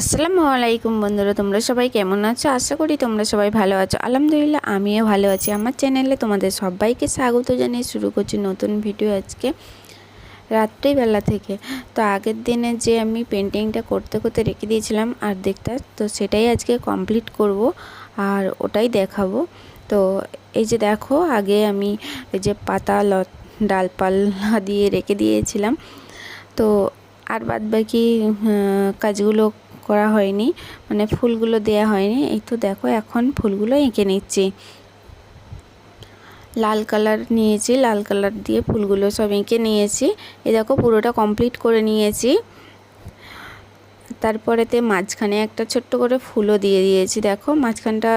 আসসালামু আলাইকুম বন্ধুরা, তোমরা সবাই কেমন আছো? আশা করি তোমরা সবাই ভালো আছো। আলহামদুলিল্লাহ, আমিও ভালো আছি। আমার চ্যানেলে তোমাদের সবাইকে স্বাগত জানিয়ে শুরু করছি নতুন ভিডিও আজকে রাত্রিবেলা থেকে। তো আগের দিনে যে আমি পেন্টিংটা করতে করতে রেখে দিয়েছিলাম, আর দেখতে, তো সেটাই আজকে কমপ্লিট করব আর ওটাই দেখাবো। তো এই যে দেখো, আগে আমি এই যে পাতা ল ডালপালা দিয়ে রেখে দিয়েছিলাম। তো আর বাদ বাকি কাজগুলো করা হয়নি মানে ফুলগুলো দেয়া হয়নি। এই তো দেখো, এখন ফুলগুলো এঁকে নিচ্ছি। লাল কালার নিয়েছি, লাল কালার দিয়ে ফুলগুলো সব এঁকে নিয়েছি। এ দেখো, পুরোটা কমপ্লিট করে নিয়েছি। তারপরেতে মাঝখানে একটা ছোট্ট করে ফুলও দিয়ে দিয়েছি। দেখো, মাঝখানটা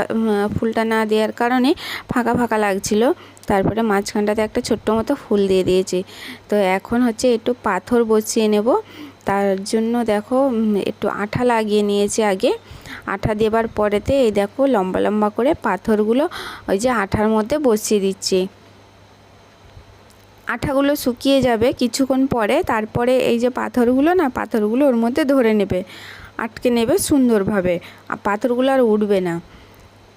ফুলটা না দেওয়ার কারণে ফাঁকা ফাঁকা লাগছিল। তারপরে মাঝখানটাতে একটা ছোট্ট মতো ফুল দিয়ে দিয়েছি। তো এখন হচ্ছে একটু পাথর বসিয়ে নেব। তার জন্য দেখো একটু আঠা লাগিয়ে নিয়েছি আগে। আঠা দেবার পরেতে এই দেখো, লম্বা লম্বা করে পাথরগুলো ওই যে আঠার মধ্যে বসিয়ে দিচ্ছি। আঠাগুলো শুকিয়ে যাবে কিছুক্ষণ পরে, তারপরে এই যে পাথরগুলো না, পাথরগুলো ওর মধ্যে ধরে নেবে, আটকে নেবে সুন্দরভাবে। আর পাথরগুলো আর উঠবে না।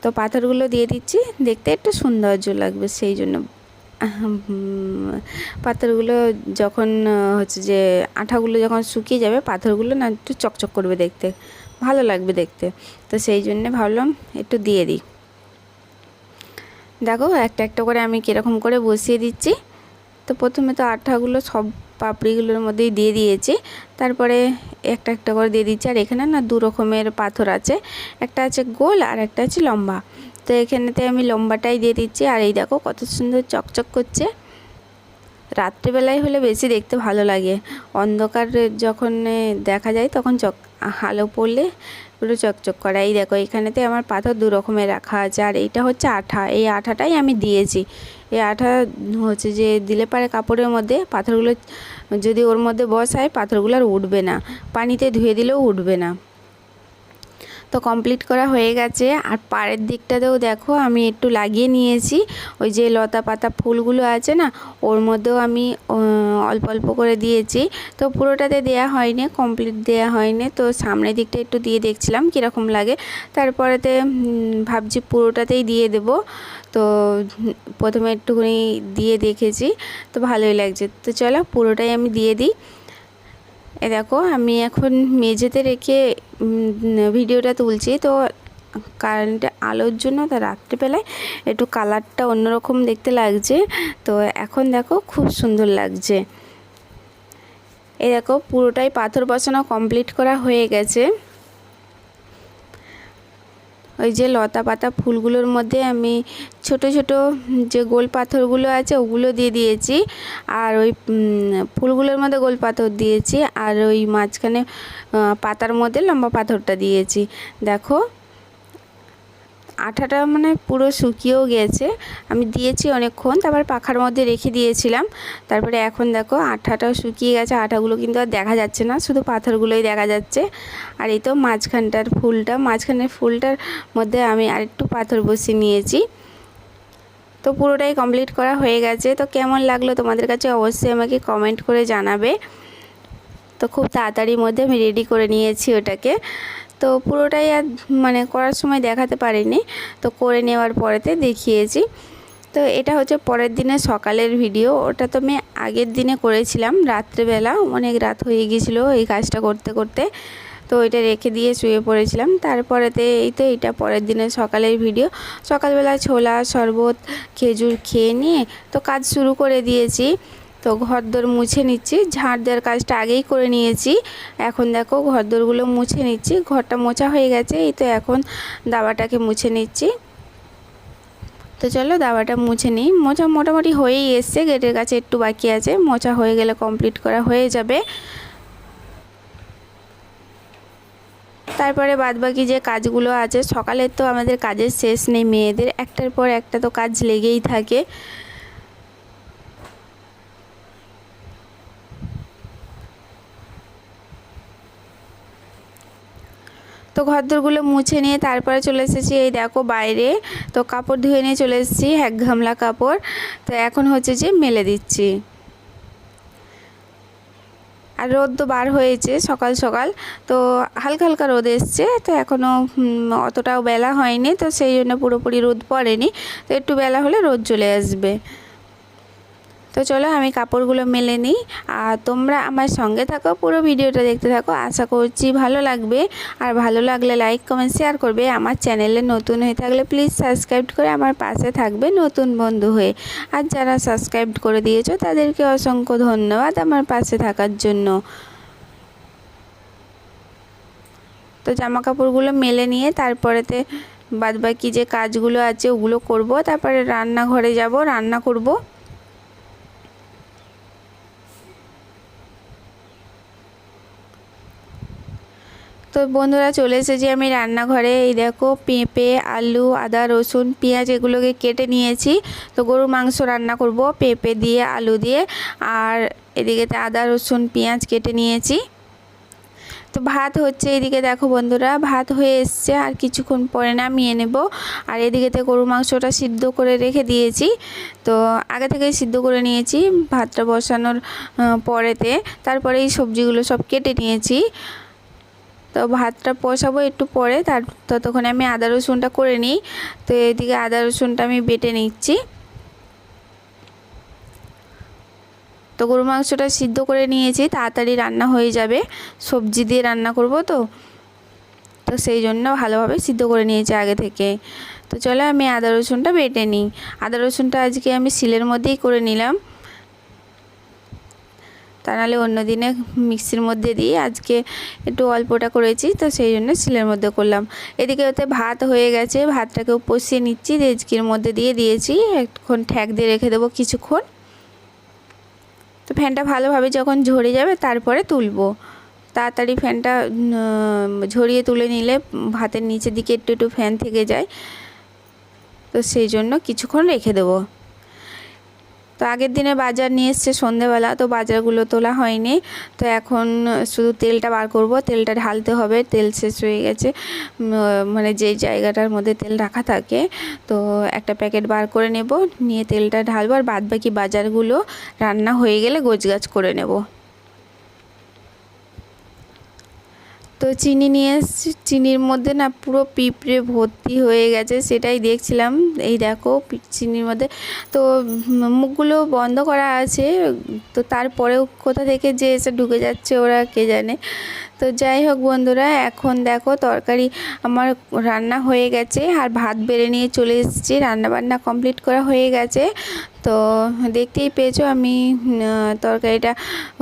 তো পাথরগুলো দিয়ে দিচ্ছি, দেখতে একটু সৌন্দর্য লাগবে, সেই জন্য পাথরগুলো যখন হচ্ছে যে আঠাগুলো যখন শুকিয়ে যাবে, পাথরগুলো না একটু চকচক করবে দেখতে। ভালো লাগবে দেখতে। তো সেই জন্যে ভাবলাম একটু দিয়ে দিই। দেখো, একটা একটা করে আমি কীরকম করে বসিয়ে দিচ্ছি। তো প্রথমে তো আঠাগুলো সব পাপড়িগুলোর মধ্যেই দিয়ে দিয়েছি। তারপরে একটা একটা করে দিয়ে দিচ্ছি। আর এখানে না দু রকমের পাথর আছে। একটা আছে গোল আর একটা আছে লম্বা। তো এখানেতে আমি লম্বাটাই দিয়ে দিচ্ছি, আর এই দেখো কত সুন্দর চকচক করছে। রাত্রিবেলায় হলে বেশি দেখতে ভালো লাগে। অন্ধকার যখন দেখা যায় তখন চক, আলো পড়লে পুরো চকচক করা। এই দেখো এখানেতে আমার পাথর দু রকমের রাখা আছে, আর এইটা হচ্ছে আঠা। এই আঠাটাই আমি দিয়েছি। এই আঠা হচ্ছে যে দিলে পারে কাপড়ের মধ্যে পাথরগুলো, যদি ওর মধ্যে বসায় পাথরগুলো আর উঠবে না। পানিতে ধুয়ে দিলেও উঠবে না। তো কমপ্লিট করা হয়ে গেছে। আর পাড়ের দিকটাতেও দেখো, আমি একটু লাগিয়ে নিয়েছি। ওই যে লতা পাতা ফুলগুলো আছে না, ওর মধ্যেও আমি অল্প অল্প করে দিয়েছি। তো পুরোটাতে দেয়া হয়নি কমপ্লিট দেয়া হয়নি। তো সামনের দিকটা একটু দিয়ে দেখছিলাম কীরকম লাগে। তারপরেতে ভাবছি পুরোটাতেই দিয়ে দেব। তো প্রথমে একটুখানি দিয়ে দেখেছি, তো ভালোই লাগছে। তো চলো পুরোটাই আমি দিয়ে দিই। এ দেখো, আমি এখন মেঝেতে রেখে ভিডিওটা তুলছি। তো কারেন্টে আলোর জন্য তা রাত্রিবেলায় একটু কালারটা অন্যরকম দেখতে লাগছে। তো এখন দেখো, খুব সুন্দর লাগছে। এ দেখো, পুরোটাই পাথর বসানো কমপ্লিট করা হয়ে গেছে। ওই যে লতা পাতা ফুলগুলোর মধ্যে আমি ছোট ছোট যে গোল পাথরগুলো আছে ওগুলো দিয়ে দিয়েছি। আর ওই ফুলগুলোর মধ্যে গোল পাথর দিয়েছি। আর ওই মাঝখানে পাতার মধ্যে লম্বা পাথরটা দিয়েছি। দেখো আঠাটা মানে পুরো শুকিয়েও গেছে। আমি দিয়েছি অনেকক্ষণ, তারপর পাখার মধ্যে রেখে দিয়েছিলাম। তারপরে এখন দেখো আঠাটাও শুকিয়ে গেছে, আঠাগুলো কিন্তু আর দেখা যাচ্ছে না, শুধু পাথরগুলোই দেখা যাচ্ছে। আর এই তো মাঝখানটার ফুলটা, মাঝখানের ফুলটার মধ্যে আমি আরেকটু পাথর বসিয়ে নিয়েছি। তো পুরোটাই কমপ্লিট করা হয়ে গেছে। তো কেমন লাগল তোমাদের কাছে অবশ্যই আমাকে কমেন্ট করে জানাবে। তো খুব তাড়াতাড়ির মধ্যে আমি রেডি করে নিয়েছি ওটাকে। তো পুরোটাই আর মানে করার সময় দেখাতে পারিনি। তো করে নেওয়ার পরেতে দেখিয়েছি। তো এটা হচ্ছে পরের দিনে সকালের ভিডিও। ওটা তো আমি আগের দিনে করেছিলাম। রাত্রেবেলা অনেক রাত হয়ে গিয়েছিল এই কাজটা করতে করতে। তো ওইটা রেখে দিয়ে শুয়ে পড়েছিলাম। তারপরেতে এই তো এটা পরের দিনে সকালের ভিডিও। সকালবেলা ছোলা, শরবত, খেজুর খেয়ে নিয়ে তো কাজ শুরু করে দিয়েছি। তো ঘরদোর মুছে নিচ্ছি। ঝাড় দেওয়ার কাজটা আগেই করে নিয়েছি। এখন দেখো ঘরদোরগুলো মুছে নিচ্ছি। ঘরটা মোছা হয়ে গেছে, এই তো এখন দাবাটাকে মুছে নিচ্ছি। তো চলো দাবাটা মুছে নিই। মোছা মোটামুটি হয়েই এসছে, গেটের কাছে একটু বাকি আছে। মোছা হয়ে গেলে কমপ্লিট করা হয়ে যাবে। তারপরে বাদবাকি যে কাজগুলো আছে, সকালের তো আমাদের কাজের শেষ নেই মেয়েদের। একটার পর একটা তো কাজ লেগেই থাকে। তো ঘরদোরগুলো মুছে নিয়ে তারপরে চলে এসেছি, এই দেখো বাইরে। তো কাপড় ধুয়ে নিয়ে চলে এসেছি, এক ঘামলা কাপড়। তো এখন হচ্ছে যে মেলে দিচ্ছি। আর রোদ তো বার হয়েছে সকাল সকাল। তো হালকা হালকা রোদ এসছে, তো এখনও অতটাও বেলা হয়নি। তো সেই জন্য পুরোপুরি রোদ পড়েনি। তো একটু বেলা হলে রোদ চলে আসবে। তো চলো আমি কাপড়গুলো মেলে নিই। আর তোমরা আমার সঙ্গে থাকো, পুরো ভিডিওটা দেখতে থাকো। আশা করছি ভালো লাগবে। আর ভালো লাগলে লাইক কমেন্ট শেয়ার করবে। আমার চ্যানেলে নতুন হয়ে থাকলে প্লিজ সাবস্ক্রাইব করে আমার পাশে থাকবে নতুন বন্ধু হয়ে। আর যারা সাবস্ক্রাইব করে দিয়েছ, তাদেরকে অসংখ্য ধন্যবাদ আমার পাশে থাকার জন্য। তো জামা কাপড়গুলো মেলে নিয়ে তারপরেতে বাদবাকি যে কাজগুলো আছে, ওগুলো করব। তারপরে রান্নাঘরে যাব, রান্না করব। তো বন্ধুরা চলে এসেছি আমি রান্নাঘরে। এই দেখো পেঁপে, আলু, আদা, রসুন, পেঁয়াজ এগুলোকে কেটে নিয়েছি। তো গরুর মাংস রান্না করব, পেঁপে দিয়ে, আলু দিয়ে। আর এদিকেতে আদা, রসুন, পেঁয়াজ কেটে নিয়েছি। তো ভাত হচ্ছে এদিকে দেখো বন্ধুরা, ভাত হয়ে এসছে, আর কিছুক্ষণ পরে নামিয়ে নেব। আর এদিকেতে গরু মাংসটা সিদ্ধ করে রেখে দিয়েছি। তো আগে থেকেই সিদ্ধ করে নিয়েছি ভাতটা বসানোর পরেতে। তারপরে এই সবজিগুলো সব কেটে নিয়েছি। তো ভাতটা বসাবো একটু পরে, তার ততক্ষণে আমি আদা রসুনটা করে নিই। তো এদিকে আদা রসুনটা আমি বেটে নিচ্ছি। তো গরু মাংসটা সিদ্ধ করে নিয়েছি, তাড়াতাড়ি রান্না হয়ে যাবে। সবজি দিয়ে রান্না করব তো। তো সেই জন্য ভালোভাবে সিদ্ধ করে নিয়েছি আগে থেকে। তো চলো আমি আদা রসুনটা বেটে নিই। আদা রসুনটা আজকে আমি শিলের মধ্যেই করে নিলাম। তা নাহলে অন্য দিনে মিক্সির মধ্যে দিয়ে আজকে একটু অল্পটা করেছি, তো সেই জন্য শিলের মধ্যে করলাম। এদিকে ওতে ভাত হয়ে গেছে ভাতটাকেও পষিয়ে নিচ্ছি, রেজকির মধ্যে দিয়ে দিয়েছি এখন ঠ্যাক দিয়ে রেখে দেবো কিছুক্ষণ। তো ফ্যানটা ভালোভাবে যখন ঝরে যাবে তারপরে তুলবো। তাড়াতাড়ি ফ্যানটা ঝরিয়ে তুলে নিলে ভাতের নিচের দিকে একটু একটু ফ্যান থেকে যায়। তো সেই জন্য কিছুক্ষণ রেখে দেবো। তো আগের দিনে বাজার নিয়ে এসছে সন্ধেবেলা, তো বাজারগুলো তোলা হয়নি। তো এখন শুধু তেলটা বার করব, তেলটা ঢালতে হবে, তেল শেষ হয়ে গেছে। মানে যে জায়গাটার মধ্যে তেল রাখা থাকে, তো একটা প্যাকেট বার করে নেব, নিয়ে তেলটা ঢালবো, আর বাদ বাকি বাজারগুলো রান্না হয়ে গেলে গোছগাছ করে নেব। তো চিনি নিয়ে এসেছি। চিনির মধ্যে না পুরো পিঁপড়ে ভর্তি হয়ে গেছে, সেটাই দেখছিলাম। এই দেখো চিনির মধ্যে। তো মুখগুলো বন্ধ করা আছে, তো তারপরেও কোথা থেকে যে এসে ঢুকে যাচ্ছে ওরা কে জানে। তো যাই হোক বন্ধুরা, এখন দেখো তরকারি আমার রান্না হয়ে গেছে, আর ভাত বেড়ে নিয়ে চলে এসেছি। রান্নাবান্না কমপ্লিট করা হয়ে গেছে। তো দেখতেই পেয়েছ আমি তরকারিটা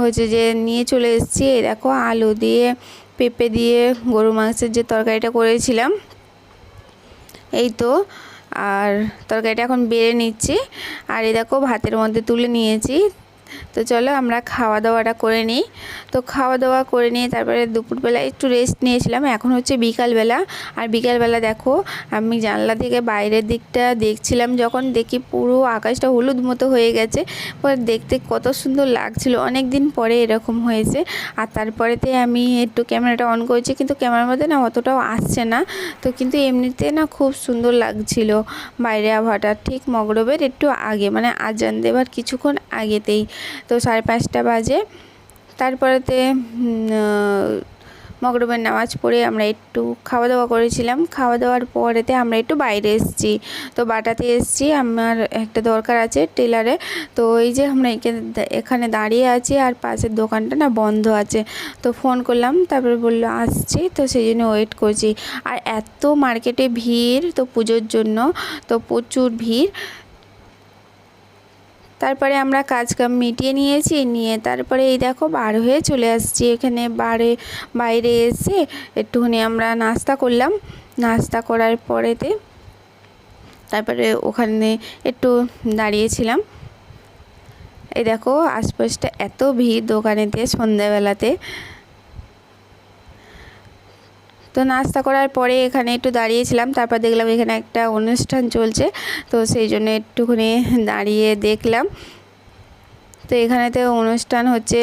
হচ্ছে যে নিয়ে চলে এসেছি। এই দেখো আলু দিয়ে পেঁপে দিয়ে গরু মাংসের যে তরকারিটা করেছিলাম, এই তো। আর তরকারিটা এখন বেড়ে নিচ্ছি। আর এই দেখো, ভাতের মধ্যে তুলে নিয়েছি। তো চলো আমরা খাওয়া দাওয়াটা করে নিই। তো খাওয়া দাওয়া করে নিয়ে তারপরে দুপুরবেলা একটু রেস্ট নিয়েছিলাম। এখন হচ্ছে বিকালবেলা। আর বিকালবেলা দেখো, আমি জানলা থেকে বাইরের দিকটা দেখছিলাম যখন দেখি পুরো আকাশটা হলুদ মতো হয়ে গেছে। পরে দেখতে কত সুন্দর লাগছিল। অনেক দিন পরে এরকম হয়েছে। আর তারপরেতে আমি একটু ক্যামেরাটা অন করেছি কিন্তু ক্যামেরার মধ্যে না অতটাও আসছে না। তো কিন্তু এমনিতে না খুব সুন্দর লাগছিল। বাইরে আবহাওয়াটা ঠিক মগরবের একটু আগে মানে আজান দেবার কিছুক্ষণ আগেতেই। তো সাড়ে পাঁচটা বাজে। তারপরেতে মগরবের নামাজ পড়ে আমরা একটু খাওয়া দাওয়া করেছিলাম। খাওয়া দাওয়ার পরেতে আমরা একটু বাইরে এসেছি। তো বাটাতে এসেছি, আমার একটা দরকার আছে টেলারে। তো এই যে আমরা এখানে দাঁড়িয়ে আছি আর পাশের দোকানটা না বন্ধ আছে। তো ফোন করলাম, তারপরে বলল, আসছি। তো সেই জন্য ওয়েট করছি। আর এত মার্কেটে ভিড় তো পুজোর জন্য, তো প্রচুর ভিড়। তারপরে আমরা কাজ কাম মিটিয়ে নিয়েছি, নিয়ে তারপরে এই দেখো বার হয়ে চলে আসছি এখানে বারে, বাইরে এসে একটুখানি আমরা নাস্তা করলাম। নাস্তা করার পরেতে তারপরে ওখানে একটু দাঁড়িয়েছিলাম। এই দেখো আশপাশটা এত ভিড় দোকানেতে সন্ধ্যাবেলাতে। তো নাস্তা করার পরে এখানে একটু দাঁড়িয়েছিলাম, তারপর দেখলাম এখানে একটা অনুষ্ঠান চলছে, তো সেই জন্য একটুখানি দাঁড়িয়ে দেখলাম। তো এখানেতে অনুষ্ঠান হচ্ছে,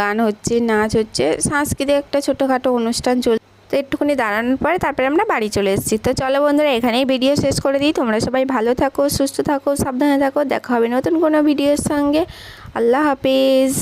গান হচ্ছে, নাচ হচ্ছে, সাংস্কৃতিক একটা ছোটোখাটো অনুষ্ঠান চলছে তো একটুখানি দাঁড়ানোর পরে তারপরে আমরা বাড়ি চলে এসেছি। তো চলো বন্ধুরা, এখানেই ভিডিও শেষ করে দিই। তোমরা সবাই ভালো থাকো, সুস্থ থাকো, সাবধানে থাকো। দেখা হবে নতুন কোনো ভিডিওর সঙ্গে। আল্লাহ হাফিজ।